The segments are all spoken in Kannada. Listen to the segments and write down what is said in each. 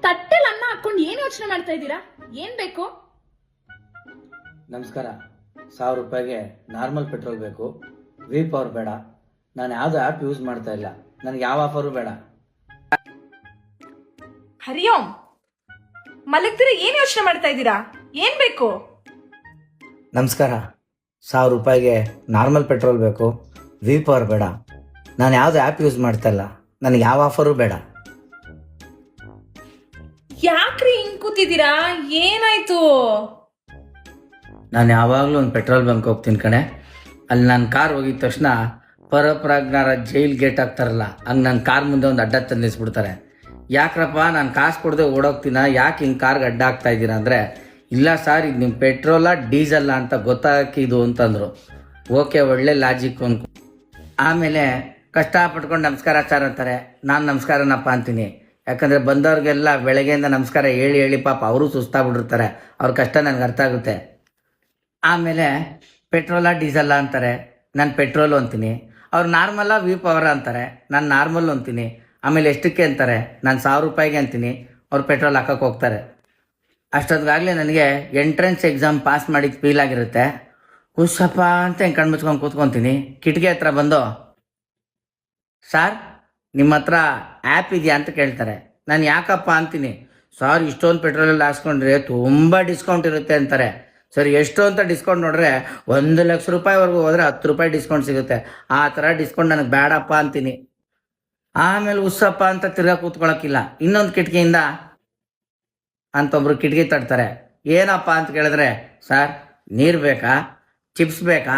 ತಟ್ಟೆಲ್ ಅನ್ನ ಹಾಕೊಂಡು ಏನ್ ಯೋಚನೆ ಮಾಡ್ತಾ ಇದ್ದೀರಾ? ಏನ್ ಬೇಕು? ನಮಸ್ಕಾರ. ಸಾವಿರ ರೂಪಾಯಿಗೆ ನಾರ್ಮಲ್ ಪೆಟ್ರೋಲ್ ಬೇಕು. ವಿ ಪವರ್ ಬೇಡ. ನಾನು ಯಾವ್ದು ಆ್ಯಪ್ ಯೂಸ್ ಮಾಡ್ತಾ ಇಲ್ಲ. ನನಗೆ ಯಾವ ಆಫರು ಬೇಡ. ಹರಿಯೋಮ್ ಮಲಗ್ದಿರ ಏನ್ ಯೋಚನೆ ಮಾಡ್ತಾ ಇದ್ದೀರಾ? ಏನ್ ಬೇಕು? ನಮಸ್ಕಾರ. ಸಾವಿರ ರೂಪಾಯಿಗೆ ನಾರ್ಮಲ್ ಪೆಟ್ರೋಲ್ ಬೇಕು. ವಿ ಪವರ್ ಬೇಡ. ನಾನು ಯಾವ್ದು ಆ್ಯಪ್ ಯೂಸ್ ಮಾಡ್ತಾ ಇಲ್ಲ. ನನಗೆ ಯಾವ ಆಫರು ಬೇಡ. ಯಾಕ್ರಿ ಹಿಂಗ್ ಕೂತಿದ್ದೀರಾ? ಏನಾಯ್ತು? ನಾನು ಯಾವಾಗಲೂ ಒಂದು ಪೆಟ್ರೋಲ್ ಬಂಕ್ ಹೋಗ್ತೀನಿ ಕಣೆ. ಅಲ್ಲಿ ನನ್ನ ಕಾರ್ ಹೋಗಿದ ತಕ್ಷಣ ಪರಪ್ರಾಜ್ಞಾರ ಜೈಲ್ ಗೇಟ್ ಆಗ್ತಾರಲ್ಲ ಹಂಗೆ ನನ್ನ ಕಾರ್ ಮುಂದೆ ಒಂದು ಅಡ್ಡ ತಂದು ಯಾಕ್ರಪ್ಪ ನಾನು ಕಾಸು ಕೊಡದೆ ಓಡೋಗ್ತೀನ? ಯಾಕೆ ಹಿಂಗೆ ಕಾರ್ಗೆ ಅಡ್ಡ ಆಗ್ತಾ ಇದ್ದೀರಾ ಅಂದರೆ, ಇಲ್ಲ ಸರ್, ಇದು ನಿಮ್ಮ ಪೆಟ್ರೋಲ ಡೀಸೆಲ್ಲ ಅಂತ ಗೊತ್ತಾಕಿದ್ದು ಇದು ಅಂತಂದರು. ಓಕೆ, ಒಳ್ಳೆ ಲಾಜಿಕ್ ಅನ್ಕೊ ಆಮೇಲೆ ಕಷ್ಟಪಟ್ಕೊಂಡು ನಮಸ್ಕಾರ ಸರ್ ಅಂತಾರೆ. ನಾನು ನಮಸ್ಕಾರನಪ್ಪ ಅಂತೀನಿ. ಯಾಕಂದರೆ ಬಂದವ್ರಿಗೆಲ್ಲ ಬೆಳಗ್ಗೆಯಿಂದ ನಮಸ್ಕಾರ ಹೇಳಿ ಹೇಳಿ ಪಾಪ ಅವರು ಸುಸ್ತಾಗ್ಬಿಟ್ಟಿರ್ತಾರೆ. ಅವ್ರ ಕಷ್ಟ ನನಗೆ ಅರ್ಥ ಆಗುತ್ತೆ. ಆಮೇಲೆ ಪೆಟ್ರೋಲ, ಡೀಸೆಲ್ಲ ಅಂತಾರೆ. ನಾನು ಪೆಟ್ರೋಲು ಅಂತೀನಿ. ಅವ್ರು ನಾರ್ಮಲ್ಲ ವಿ ಪವರ್ ಅಂತಾರೆ. ನಾನು ನಾರ್ಮಲ್ ಅಂತೀನಿ. ಆಮೇಲೆ ಎಷ್ಟಕ್ಕೆ ಅಂತಾರೆ? ನಾನು ಸಾವಿರ ರೂಪಾಯಿಗೆ ಅಂತೀನಿ. ಅವ್ರು ಪೆಟ್ರೋಲ್ ಹಾಕೋಕೆ ಹೋಗ್ತಾರೆ. ಅಷ್ಟೊತ್ತಿಗಾಗಲೇ ನನಗೆ ಎಂಟ್ರೆನ್ಸ್ ಎಕ್ಸಾಮ್ ಪಾಸ್ ಮಾಡಿದ ಫೀಲ್ ಆಗಿರುತ್ತೆ. ಹುಷಪ್ಪ ಅಂತ ಹೆಂಗೆ ಕಣ್ಣು ಮುಚ್ಕೊಂಡು ಕೂತ್ಕೊತೀನಿ. ಕಿಟಕಿ ಹತ್ರ ಬಂದು, ಸರ್ ನಿಮ್ಮ ಹತ್ರ ಆ್ಯಪ್ ಇದೆಯಾ? ಅಂತ ಕೇಳ್ತಾರೆ. ನಾನು ಯಾಕಪ್ಪ ಅಂತೀನಿ? ಸರ್, ಇಷ್ಟೊಂದು ಪೆಟ್ರೋಲಲ್ಲಿ ಹಾಕ್ಸ್ಕೊಂಡ್ರೆ ತುಂಬ ಡಿಸ್ಕೌಂಟ್ ಇರುತ್ತೆ ಅಂತಾರೆ. ಸರ್ ಎಷ್ಟು ಅಂತ ಡಿಸ್ಕೌಂಟ್ ನೋಡ್ರೆ ಒಂದು ಲಕ್ಷ ರೂಪಾಯಿವರೆಗೂ ಹೋದ್ರೆ ಹತ್ತು ರೂಪಾಯಿ ಡಿಸ್ಕೌಂಟ್ ಸಿಗುತ್ತೆ. ಆ ಥರ ಡಿಸ್ಕೌಂಟ್ ನನಗೆ ಬೇಡಪ್ಪ ಅಂತೀನಿ. ಆಮೇಲೆ ಉಸ್ಸಪ್ಪ ಅಂತ ತಿರ್ಗಾ ಕೂತ್ಕೊಳ್ಳೋಕ್ಕಿಲ್ಲ ಇನ್ನೊಂದು ಕಿಟಕಿಯಿಂದ ಅಂತ ಒಬ್ರು ಕಿಟಕಿ ತಡ್ತಾರೆ ಏನಪ್ಪ ಅಂತ ಕೇಳಿದ್ರೆ, ಸರ್, ನೀರು ಬೇಕಾ? ಚಿಪ್ಸ್ ಬೇಕಾ?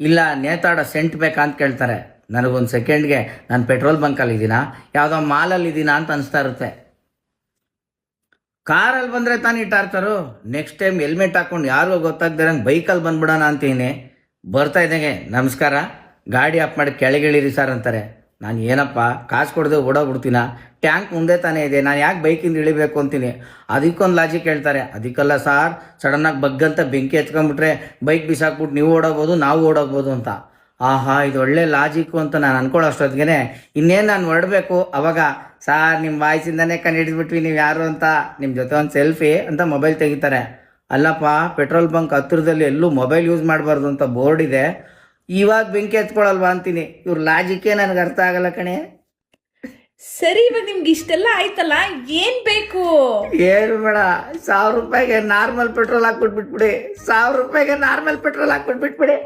ಇಲ್ಲ, ನೇತಾಡೋ ಸೆಂಟ್ ಬೇಕಾ? ಅಂತ ಕೇಳ್ತಾರೆ. ನನಗೊಂದು ಸೆಕೆಂಡ್ಗೆ ನಾನು ಪೆಟ್ರೋಲ್ ಬಂಕಲ್ಲಿ ಇದ್ದೀನಾ ಯಾವುದೋ ಮಾಲಲ್ಲಿ ಇದ್ದೀನಾ ಅಂತ ಅನಿಸ್ತಾ ಇರುತ್ತೆ. ಕಾರಲ್ಲಿ ಬಂದರೆ ತಾನೇ ಇಟ್ಟಾರ್ತಾರು ನೆಕ್ಸ್ಟ್ ಟೈಮ್ ಹೆಲ್ಮೆಟ್ ಹಾಕೊಂಡು ಯಾರಿಗೂ ಗೊತ್ತಾಗ್ದಿರಂಗೆ ಬೈಕಲ್ಲಿ ಬಂದ್ಬಿಡೋಣ ಅಂತೀನಿ. ಬರ್ತಾ ಇದ್ದಂಗೆ, ನಮಸ್ಕಾರ. ಗಾಡಿ ಆಫ್ ಮಾಡಿ ಕೆಳಗಿಳಿರಿ ಸರ್ ಅಂತಾರೆ. ನಾನು ಏನಪ್ಪ, ಕಾಸು ಕೊಡದೆ ಓಡೋಗ್ಬಿಡ್ತೀನ? ಟ್ಯಾಂಕ್ ಮುಂದೆ ತಾನೇ ಇದೆ, ನಾನು ಯಾಕೆ ಬೈಕಿಂದ ಇಳಿಬೇಕು ಅಂತೀನಿ? ಅದಕ್ಕೊಂದು ಲಾಜಿಕ್ ಹೇಳ್ತಾರೆ. ಅದಕ್ಕೆಲ್ಲ ಸಾರ್ ಸಡನ್ನಾಗಿ ಬಗ್ಗಂತ ಬೆಂಕಿ ಹಚ್ಕೊಂಡ್ಬಿಟ್ರೆ ಬೈಕ್ ಬಿಸಾಕ್ಬಿಟ್ಟು ನೀವು ಓಡೋಗ್ಬೋದು, ನಾವು ಓಡೋಗ್ಬೋದು ಅಂತ. ಆಹಾ ಇದು ಒಳ್ಳೆ ಲಾಜಿಕ್ಕು ಅಂತ ನಾನು ಅನ್ಕೊಳ್ಳೋ ಅಷ್ಟೊತ್ತಿಗೆ ಇನ್ನೇನು ನಾನು ಹೊರಡಬೇಕು? ಅವಾಗ ಸಾರ್ ನಿಮ್ಮ ವಾಯ್ಸಿಂದನೇ ಕಂಡು ಹಿಡಿದ್ಬಿಟ್ವಿ ನೀವು ಯಾರು ಅಂತ. ನಿಮ್ಮ ಜೊತೆ ಒಂದು ಸೆಲ್ಫಿ ಅಂತ ಮೊಬೈಲ್ ತೆಗಿತಾರೆ. ಅಲ್ಲಪ್ಪ ಪೆಟ್ರೋಲ್ ಬಂಕ್ ಹತ್ತಿರದಲ್ಲಿ ಎಲ್ಲೂ ಮೊಬೈಲ್ ಯೂಸ್ ಮಾಡಬಾರ್ದು ಅಂತ ಬೋರ್ಡ್ ಇದೆ. ಇವಾಗ ಬೆಂಕಿ ಹತ್ಕೊಳಲ್ವಾ ಅಂತೀನಿ. ಇವ್ರ ಲಾಜಿಕ್ಕೇ ನನಗೆ ಅರ್ಥ ಆಗಲ್ಲ ಕಣೆ. ಸರಿ ಇವಾಗ ನಿಮ್ಗೆ ಇಷ್ಟೆಲ್ಲ ಆಯ್ತಲ್ಲ? ಏನ್ ಬೇಕು? ಏನು ಬೇಡ ಸಾವಿರ ರೂಪಾಯಿಗೆ ನಾರ್ಮಲ್ ಪೆಟ್ರೋಲ್ ಹಾಕ್ಬಿಟ್ಬಿಟ್ಬಿಡಿ. ಸಾವಿರ ರೂಪಾಯಿಗೆ ನಾರ್ಮಲ್ ಪೆಟ್ರೋಲ್ ಹಾಕ್ಬಿಟ್ಬಿಟ್ಬಿಡಿ.